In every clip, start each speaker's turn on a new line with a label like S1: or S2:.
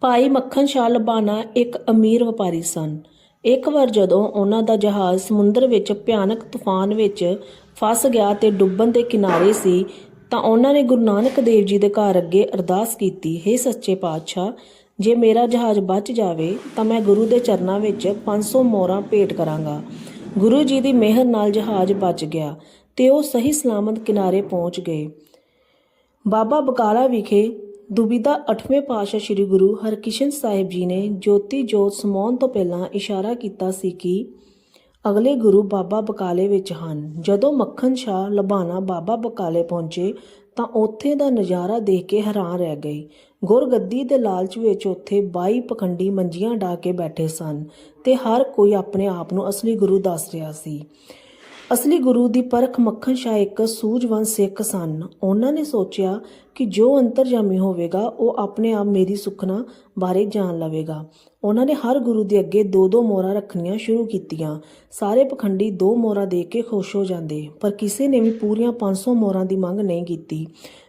S1: ਭਾਈ ਮੱਖਣ ਸ਼ਾਹ ਲਬਾਨਾ ਇੱਕ ਅਮੀਰ ਵਪਾਰੀ ਸਨ। ਇੱਕ ਵਾਰ ਜਦੋਂ ਉਹਨਾਂ ਦਾ ਜਹਾਜ਼ ਸਮੁੰਦਰ ਵਿੱਚ ਭਿਆਨਕ ਤੂਫਾਨ ਵਿੱਚ ਫਸ ਗਿਆ ਤੇ ਡੁੱਬਣ ਦੇ ਕਿਨਾਰੇ ਸੀ, ਤਾਂ ਉਹਨਾਂ ਨੇ ਗੁਰੂ ਨਾਨਕ ਦੇਵ ਜੀ ਦੇ ਘਰ ਅੱਗੇ ਅਰਦਾਸ ਕੀਤੀ, ਹੈ ਸੱਚੇ ਪਾਤਸ਼ਾਹ, ਜੇ ਮੇਰਾ ਜਹਾਜ਼ ਬਚ ਜਾਵੇ, ਤਾਂ ਮੈਂ ਗੁਰੂ ਦੇ ਚਰਨਾਂ ਵਿੱਚ 500 ਮੋਹਰਾਂ ਭੇਟ ਕਰਾਂਗਾ ਗੁਰੂ ਜੀ ਦੀ ਮਿਹਰ ਨਾਲ ਜਹਾਜ਼ ਬਚ ਗਿਆ ਤੇ ਉਹ ਸਹੀ ਸਲਾਮਤ ਕਿਨਾਰੇ ਪਹੁੰਚ ਗਏ। ਬਾਬਾ ਬਕਾਲਾ ਵਿਖੇ ਦੁਬਿਧਾ 8ਵੇਂ ਪਾਤਸ਼ਾਹ ਸ੍ਰੀ ਗੁਰੂ ਹਰਕ੍ਰਿਸ਼ਨ ਸਾਹਿਬ ਜੀ ਨੇ ਜੋਤੀ ਜੋਤ ਸਮਾਉਣ ਤੋਂ ਪਹਿਲਾਂ ਇਸ਼ਾਰਾ ਕੀਤਾ ਸੀ ਕਿ ਅਗਲੇ ਗੁਰੂ ਬਾਬਾ ਬਕਾਲੇ ਵਿੱਚ ਹਨ। ਜਦੋਂ ਮੱਖਣ ਸ਼ਾਹ ਲਬਾਨਾ ਬਾਬਾ ਬਕਾਲੇ ਪਹੁੰਚੇ, ਤਾਂ ਉੱਥੇ ਦਾ ਨਜ਼ਾਰਾ ਦੇਖ ਕੇ ਹੈਰਾਨ ਰਹਿ ਗਏ। ਗੁਰਗੱਦੀ ਦੇ ਲਾਲਚ ਵਿੱਚ ਉੱਥੇ 22 ਪਖੰਡੀ ਮੰਜੀਆਂ ਢਾ ਕੇ ਬੈਠੇ ਸਨ ਤੇ ਹਰ ਕੋਈ ਆਪਣੇ ਆਪ ਨੂੰ ਅਸਲੀ ਗੁਰੂ ਦੱਸ ਰਿਹਾ ਸੀ। ਅਸਲੀ ਗੁਰੂ ਦੀ ਪਰਖ ਮੱਖਣ ਸ਼ਾਹ ਇੱਕ ਸੂਝਵਾਨ ਸਿੱਖ ਸਨ। ਉਹਨਾਂ ਨੇ ਸੋਚਿਆ ਕਿ ਜੋ ਅੰਤਰਜਾਮੀ ਹੋਵੇਗਾ, ਉਹ ਆਪਣੇ ਆਪ ਮੇਰੀ ਸੁਖਨਾ ਬਾਰੇ ਜਾਣ ਲਵੇਗਾ। ਉਹਨਾਂ ਨੇ ਹਰ ਗੁਰੂ ਦੇ ਅੱਗੇ ਦੋ ਦੋ ਮੋਹਰਾਂ ਰੱਖਣੀਆਂ ਸ਼ੁਰੂ ਕੀਤੀਆਂ। ਸਾਰੇ ਪਖੰਡੀ ਦੋ ਮੋਹਰਾਂ ਦੇ ਕੇ ਖੁਸ਼ ਹੋ ਜਾਂਦੇ, ਪਰ ਕਿਸੇ ਨੇ ਵੀ ਪੂਰੀਆਂ 500 ਮੋਹਰਾਂ ਦੀ ਮੰਗ ਨਹੀਂ ਕੀਤੀ।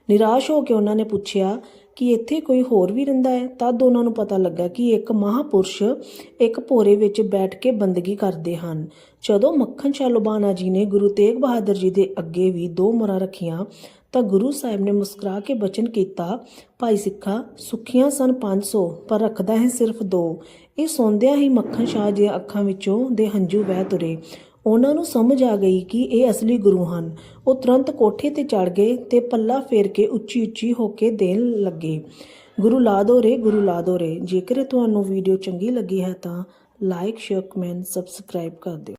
S1: ਨਿਰਾਸ਼ ਹੋ ਕੇ ਉਹਨਾਂ ਨੇ ਪੁੱਛਿਆ ਕਿ ਇੱਥੇ ਕੋਈ ਹੋਰ ਵੀ ਰਹਿੰਦਾ ਹੈ? ਤਦ ਉਹਨਾਂ ਨੂੰ ਪਤਾ ਲੱਗਾ ਕਿ ਇੱਕ ਮਹਾਪੁਰਸ਼ ਇੱਕ ਭੋਰੇ ਵਿੱਚ ਬੈਠ ਕੇ ਬੰਦਗੀ ਕਰਦੇ ਹਨ। ਜਦੋਂ ਮੱਖਣ ਸ਼ਾਹ ਲੁਬਾਨਾ ਜੀ ਨੇ ਗੁਰੂ ਤੇਗ ਬਹਾਦਰ ਜੀ ਦੇ ਅੱਗੇ ਵੀ ਦੋ ਮੋਹਰਾਂ ਰੱਖੀਆਂ ਤਾਂ ਗੁਰੂ ਸਾਹਿਬ ਨੇ ਮੁਸਕਰਾ ਕੇ ਬਚਨ ਕੀਤਾ, ਭਾਈ ਸਿੱਖਾ, ਸੁੱਖੀਆਂ ਸਨ 500 ਪਰ ਰੱਖਦਾ ਹੈ ਸਿਰਫ ਦੋ। ਇਹ ਸੁਣਦਿਆਂ ਹੀ ਮੱਖਣ ਸ਼ਾਹ ਦੀਆਂ ਅੱਖਾਂ ਵਿੱਚੋਂ ਦੇ ਹੰਝੂ ਵਹਿ ਤੁਰੇ। ਉਹਨਾਂ ਨੂੰ ਸਮਝ ਆ ਗਈ ਕਿ ਇਹ ਅਸਲੀ ਗੁਰੂ ਹਨ। ਉਹ ਤੁਰੰਤ ਕੋਠੇ ਤੇ ਚੜ ਗਏ ਤੇ ਪੱਲਾ ਫੇਰ ਕੇ ਉੱਚੀ ਉੱਚੀ ਹੋ ਕੇ ਦੇਣ ਲੱਗੇ। ਗੁਰੂ ਲਾਦੋ ਰੇ ਗੁਰੂ ਲਾਦੋ ਰੇ ਜੇਕਰ ਤੁਹਾਨੂੰ ਵੀਡੀਓ ਚੰਗੀ ਲੱਗੀ ਹੈ ਤਾਂ ਲਾਈਕ, ਸ਼ੇਅਰ, ਕਮੈਂਟ, ਸਬਸਕ੍ਰਾਈਬ ਕਰ ਦਿਓ।